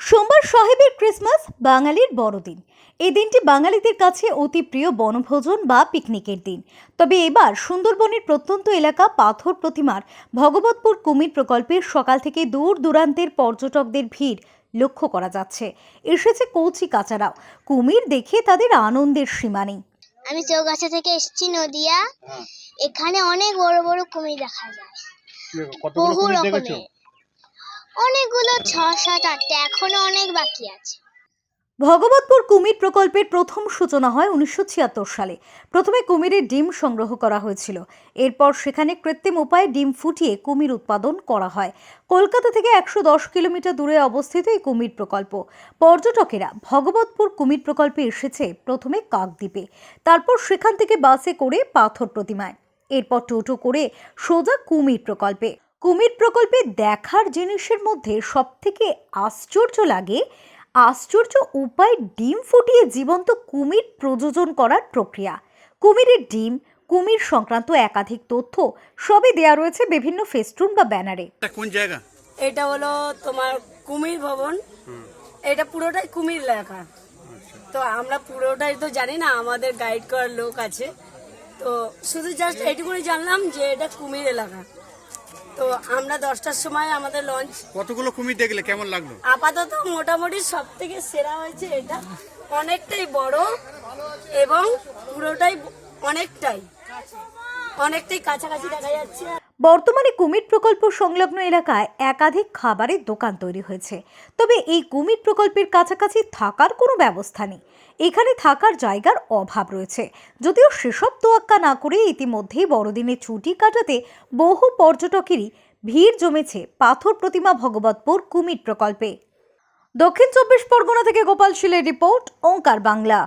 সোমবার সাহেবের ক্রিসমাস বাঙালির বড়দিন। এই দিনটি বাঙালিদের কাছে অতি প্রিয় বনভোজন বা পিকনিকের দিন। তবে এবার সুন্দরবনের প্রত্যন্ত এলাকা পাথর প্রতিমার ভগবতপুর কুমির প্রকল্পের সকাল থেকে দূর দূরান্তের পর্যটকদের ভিড় লক্ষ্য করা যাচ্ছে। এসেছে কৌচি কাচারাও। কুমির দেখে তাদের আনন্দের সীমা নেই। আমি চৌগাছা থেকে এসেছি নদিয়া। এখানে অনেক বড় বড় কুমির দেখা যায়। বহু রকমের। অনেকগুলো ছ সাত আটটা, এখনও অনেক বাকি আছে। ভগবতপুর কুমির প্রকল্পের প্রথম সূচনা হয় উনিশশো ছিয়াত্তর সালে। প্রথমে কুমিরের ডিম সংগ্রহ করা হয়েছিল। এরপর সেখানে কৃত্রিম উপায়ে ডিম ফুটিয়ে কুমির উৎপাদন করা হয়। কলকাতা থেকে একশো দশ কিলোমিটার দূরে অবস্থিত এই কুমির প্রকল্প। পর্যটকেরা ভগবতপুর কুমির প্রকল্পে এসেছে প্রথমে কাকদ্বীপে। তারপর সেখান থেকে বাসে করে পাথর প্রতিমায়। এরপর টোটো করে সোজা কুমির প্রকল্পে। কুমির প্রকল্পে দেখার জিনিসের মধ্যে সবথেকে আশ্চর্য লাগে আশ্চর্য উপায় ডিম ফুটিয়ে জীবন্ত কুমির প্রযোজন করার প্রক্রিয়া। কুমিরের ডিম কুমির সংক্রান্ত একাধিক তথ্য সবই দেয়া রয়েছে বিভিন্ন ফেস্টুন বা ব্যানারে। এটা কোন জায়গা? এটা হলো তোমার কুমির ভবন। এটা পুরোটাই কুমির লেখা। তো আমরা পুরোটাই তো জানি না আমাদের গাইড করার লোক আছে। তো শুধু জাস্ট এইটুকুনি জানলাম যে এটা কুমির এলাকা। তো আমরা দশটার সময় আমাদের লঞ্চ কতগুলো কুমির দেখলে? কেমন লাগল? আপাতত মোটামুটি সব থেকে সেরা হয়েছে এটা। অনেকটাই বড় এবং পুরোটাই অনেকটাই। অনেকটাই কাছাকাছি দেখা যাচ্ছে। বর্তমানে কুমির প্রকল্প সংলগ্ন এলাকায় একাধিক খাবারের দোকান তৈরি হয়েছে। তবে এই কুমির প্রকল্পের কাছাকাছি থাকার কোনো ব্যবস্থা নেই। এখানে থাকার জায়গার অভাব রয়েছে। যদিও সেসব তোয়াক্কা না করে ইতিমধ্যেই বড়দিনে ছুটি কাটাতে বহু পর্যটকেরই ভিড় জমেছে পাথর প্রতিমা ভগবতপুর কুমির প্রকল্পে। দক্ষিণ চব্বিশ পরগনা থেকে গোপাল শিলের রিপোর্ট, ওঙ্কার বাংলা।